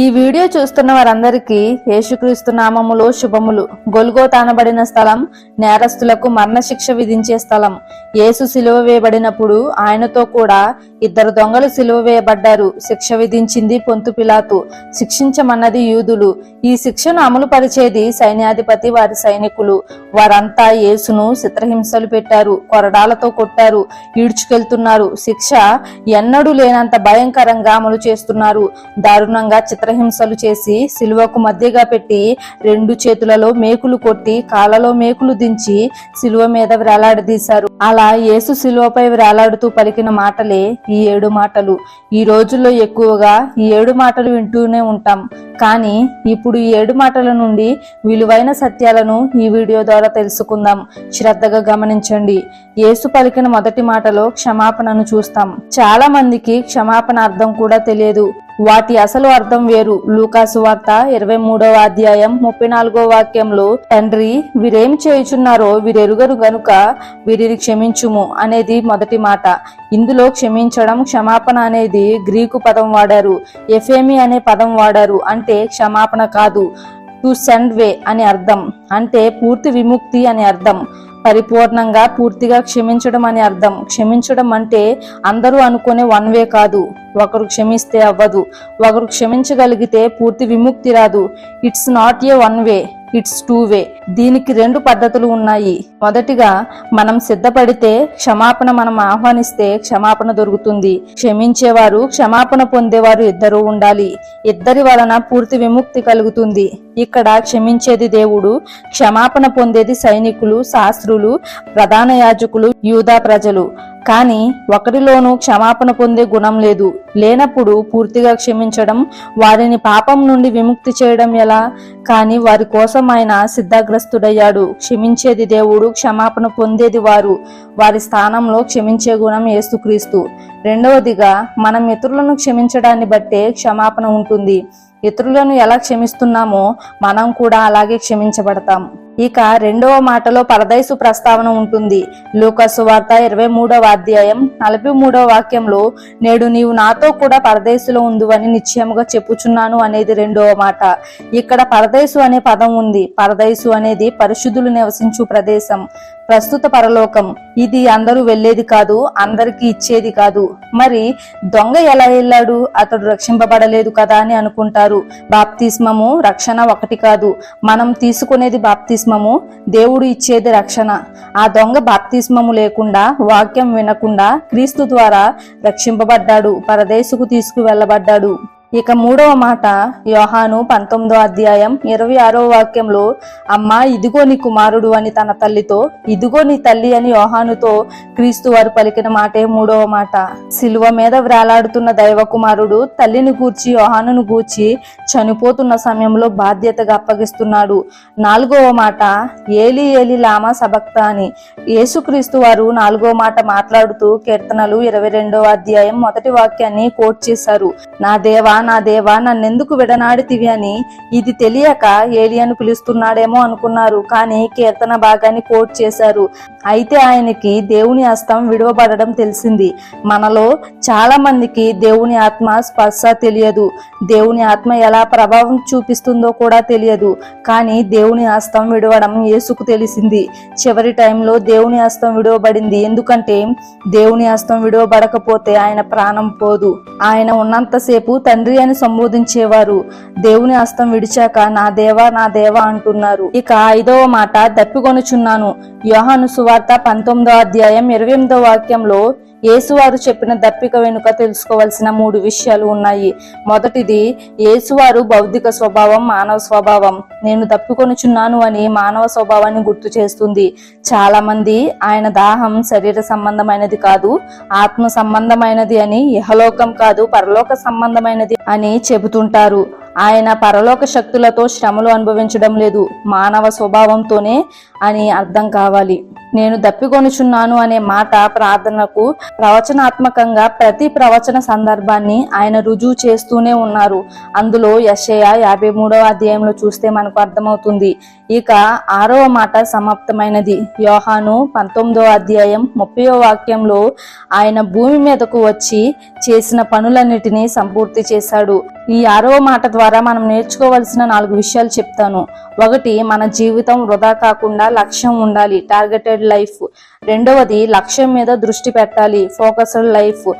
ఈ వీడియో చూస్తున్న వారందరికీ యేసుక్రీస్తు నామములో శుభములు. గొలుగో తానబడిన స్థలం నేరస్తులకు మరణశిక్ష విధించే స్థలం. యేసు సిలువ వేయబడినప్పుడు ఆయనతో కూడా ఇద్దరు దొంగలు సిలువ వేయబడ్డారు. శిక్ష విధించింది పొంతు పిలాతు. శిక్షించమన్నది యూదులు. ఈ శిక్షను అమలు పరిచేది సైన్యాధిపతి వారి సైనికులు. వారంతా యేసును చిత్రహింసలు పెట్టారు కొరడాలతో కొట్టారు ఈడ్చుకెళ్తున్నారు. శిక్ష ఎన్నడూ లేనంత భయంకరంగా అమలు చేస్తున్నారు. దారుణంగా చిత్రహింసలు చేసి సిలువకు మధ్యగా పెట్టి రెండు చేతులలో మేకులు కొట్టి కాళ్ళలో మేకులు దించి సిలువ మీద వేలాడదీశారు. అలా యేసు సిలువపై వేలాడుతూ పలికిన మాటలే ఈ ఏడు మాటలు. ఈ రోజుల్లో ఎక్కువగా ఈ ఏడు మాటలు వింటూనే ఉంటాం. కానీ ఇప్పుడు ఈ ఏడు మాటల నుండి విలువైన సత్యాలను ఈ వీడియో ద్వారా తెలుసుకుందాం. శ్రద్ధగా గమనించండి. యేసు పలికిన మొదటి మాటలో క్షమాపణను చూస్తాం. చాలా మందికి క్షమాపణ అర్థం కూడా తెలియదు. వాటి అసలు అర్థం వేరు. లూకాసు వార్త ఇరవై మూడవ అధ్యాయం ముప్పై నాలుగో వాక్యంలో తండ్రి వీరేం చేయుచున్నారో వీరెరుగరు గనుక వీరిని క్షమించుము అనేది మొదటి మాట. ఇందులో క్షమించడం క్షమాపణ అనేది గ్రీకు పదం వాడారు. ఎఫేమి అనే పదం వాడారు అంటే క్షమాపణ కాదు. టు సెండ్ వే అని అర్థం. అంటే పూర్తి విముక్తి అని అర్థం. పరిపూర్ణంగా పూర్తిగా క్షమించడం అని అర్థం. క్షమించడం అంటే అందరూ అనుకునే వన్ వే కాదు. ఒకరు క్షమిస్తే అవ్వదు. ఒకరు క్షమించగలిగితే పూర్తి విముక్తి రాదు. It's not a one way it's two way. దీనికి రెండు పద్ధతులు ఉన్నాయి. మొదటిగా మనం సిద్ధపడితే క్షమాపణ మనం ఆహ్వానిస్తే క్షమాపణ దొరుకుతుంది. క్షమించేవారు క్షమాపణ పొందేవారు ఇద్దరు ఉండాలి. ఇద్దరి వలన పూర్తి విముక్తి కలుగుతుంది. ఇక్కడ క్షమించేది దేవుడు క్షమాపణ పొందేది సైనికులు శాస్త్రులు ప్రధాన యాజకులు యూదా ప్రజలు. కానీ ఒకరిలోనూ క్షమాపణ పొందే గుణం లేదు. లేనప్పుడు పూర్తిగా క్షమించడం వారిని పాపం నుండి విముక్తి చేయడం ఎలా? కానీ వారి కోసం ఆయన సిద్ధాగ్రస్తుడయ్యాడు. క్షమించేది దేవుడు క్షమాపణ పొందేది వారు. వారి స్థానంలో క్షమించే గుణం ఏసుక్రీస్తు రెండవదిగా మనం ఇతరులను క్షమించడాన్ని బట్టే క్షమాపణ ఉంటుంది. ఇతరులను ఎలా క్షమిస్తున్నామో మనం కూడా అలాగే క్షమించబడతాం. ఇక రెండవ మాటలో పరదైసు ప్రస్తావన ఉంటుంది. లూకసు వార్త ఇరవై మూడవ అధ్యాయం నలభై మూడవ వాక్యంలో నేడు నీవు నాతో కూడా పరదేశులో ఉందువని నిశ్చయముగా చెప్పుచున్నాను అనేది రెండవ మాట. ఇక్కడ పరదేశు అనే పదం ఉంది. పరదేశు అనేది పరిశుద్ధులు నివసించు ప్రదేశం. ప్రస్తుత పరలోకం. ఇది అందరూ వెళ్ళేది కాదు అందరికీ ఇచ్చేది కాదు. మరి దొంగ ఎలా వెళ్ళాడు? అతడు రక్షింపబడలేదు కదా అని అనుకుంటారు. బాప్తిస్మము రక్షణ ఒకటి కాదు. మనం తీసుకునేది బాప్తిస్మము దేవుడు ఇచ్చేది రక్షణ. ఆ దొంగ బాప్తిస్మము లేకుండా వాక్యం వినకుండా క్రీస్తు ద్వారా రక్షింపబడ్డాడు పరదేశుకు తీసుకువెళ్ళబడ్డాడు. ఇక మూడవ మాట యోహాను పంతొమ్మిదో అధ్యాయం ఇరవై ఆరో వాక్యంలో అమ్మ ఇదిగో నీ కుమారుడు అని తన తల్లితో ఇదిగో నీ తల్లి అని యోహానుతో క్రీస్తు వారు పలికిన మాటే మూడవ మాట. సిలువ మీద వ్రేలాడుతున్న దైవ కుమారుడు తల్లిని గూర్చి యోహానును గూర్చి చనిపోతున్న సమయంలో బాధ్యతగా అప్పగిస్తున్నాడు. నాలుగవ మాట ఏలి ఏలి లామా సబక్త అని. యేసుక్రీస్తు వారు నాలుగో మాట మాట్లాడుతూ కీర్తనలు ఇరవై రెండవ అధ్యాయం మొదటి వాక్యాన్ని కోట్ చేశారు. నా దేవా నా దేవా నన్నెందుకు విడనాడితివి అని? ఇది తెలియక ఏలియను పిలుస్తున్నాడేమో అనుకున్నారు. కానీ కీర్తన భాగాన్ని కోట్ చేశారు. అయితే ఆయనకి దేవుని హస్తం విడవబడడం తెలిసింది. మనలో చాలా మందికి దేవుని ఆత్మ స్పర్శ తెలియదు. దేవుని ఆత్మ ఎలా ప్రభావం చూపిస్తుందో కూడా తెలియదు. కానీ దేవుని హస్తం విడవడం యేసుకు తెలిసింది. చివరి టైంలో దేవుని హస్తం విడవబడింది. ఎందుకంటే దేవుని హస్తం విడవబడకపోతే ఆయన ప్రాణం పోదు. ఆయన ఉన్నంతసేపు తండ్రి అని సంబోధించేవారు. దేవుని హస్తం విడిచాక నా దేవా నా దేవా అంటున్నారు. ఇక ఐదవ మాట దప్పికొనుచున్నాను. యోహాను సువార్త పంతొమ్మిదో అధ్యాయం ఇరవై ఎనిమిదో వాక్యంలో యేసువారు చెప్పిన దప్పిక వెనుక తెలుసుకోవాల్సిన మూడు విషయాలు ఉన్నాయి. మొదటిది యేసువారు భౌతిక స్వభావం మానవ స్వభావం. నేను దప్పికొనుచున్నాను అని మానవ స్వభావాన్ని గుర్తు చేస్తుంది. చాలా మంది ఆయన దాహం శరీర సంబంధమైనది కాదు ఆత్మ సంబంధమైనది అని ఇహలోకం కాదు పరలోక సంబంధమైనది అని చెబుతుంటారు. ఆయన పరలోక శక్తులతో శ్రమలు అనుభవించడం లేదు మానవ స్వభావంతోనే అని అర్థం కావాలి. నేను దప్పికొనుచున్నాను అనే మాట ప్రార్థనకు ప్రవచనాత్మకంగా ప్రతి ప్రవచన సందర్భాన్ని ఆయన రుజువు చేస్తూనే ఉన్నారు. అందులో యశయ యాభై మూడవ అధ్యాయంలో చూస్తే మనకు అర్థమవుతుంది. ఇక ఆరవ మాట సమాప్తమైనది. యోహాను పంతొమ్మిదవ అధ్యాయం ముప్పయో వాక్యంలో ఆయన భూమి మీదకు వచ్చి చేసిన పనులన్నిటినీ సంపూర్తి చేశాడు. ఈ ఆరవ మాట ద్వారా మనం నేర్చుకోవలసిన నాలుగు విషయాలు చెప్తాను. ఒకటి మన జీవితం వృధా కాకుండా లక్ష్యం ఉండాలి. Targeted life. రెండవది లక్ష్యం మీద దృష్టి పెట్టాలి. Focused life.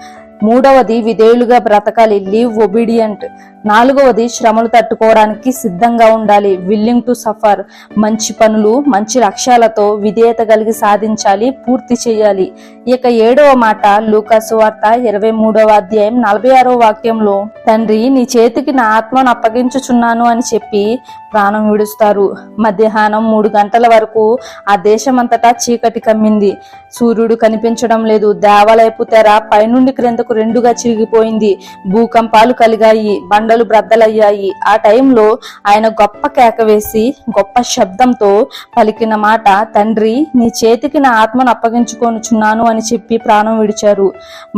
మూడవది విధేయులుగా బ్రతకాలి. Live obedient. నాలుగవది శ్రమలు తట్టుకోవడానికి సిద్ధంగా ఉండాలి. విల్లింగ్ టు సఫర్ మంచి పనులు మంచి లక్ష్యాలతో విధేయత కలిగి సాధించాలి పూర్తి చేయాలి. ఇక ఏడవ మాట లూకాసు వార్త ఇరవై మూడవ అధ్యాయం నలభై ఆరవ వాక్యంలో తండ్రి నీ చేతికి నా ఆత్మను అప్పగించుచున్నాను అని చెప్పి ప్రాణం విడుస్తారు. మధ్యాహ్నం మూడు గంటల వరకు ఆ దేశమంతటా చీకటి కమ్మింది. సూర్యుడు కనిపించడం లేదు. దేవాలయపు తెర పైనుండి క్రిందకు రెండుగా చిరిగిపోయింది. భూకంపాలు కలిగాయి. బండ బండలు బ్రద్దలయ్యాయి. ఆ టైంలో ఆయన గొప్ప కేక వేసి గొప్ప శబ్దంతో పలికిన మాట తండ్రి నీ చేతికి నా ఆత్మను అప్పగించుకొనుచున్నాను అని చెప్పి ప్రాణం విడిచారు.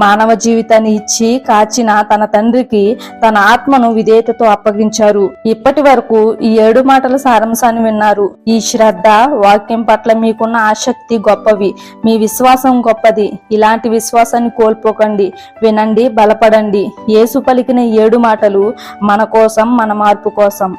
మానవ జీవితాన్ని ఇచ్చి కాచిన తన తండ్రికి తన ఆత్మను విధేయతతో అప్పగించారు. ఇప్పటి వరకు ఈ ఏడు మాటల సారాంశాన్ని విన్నారు. ఈ శ్రద్ధ వాక్యం పట్ల మీకున్న ఆసక్తి గొప్పవి. మీ విశ్వాసం గొప్పది. ఇలాంటి విశ్వాసాన్ని కోల్పోకండి. వినండి బలపడండి. యేసు పలికిన ఏడు మాటలు మన కోసం మన మార్పు కోసం.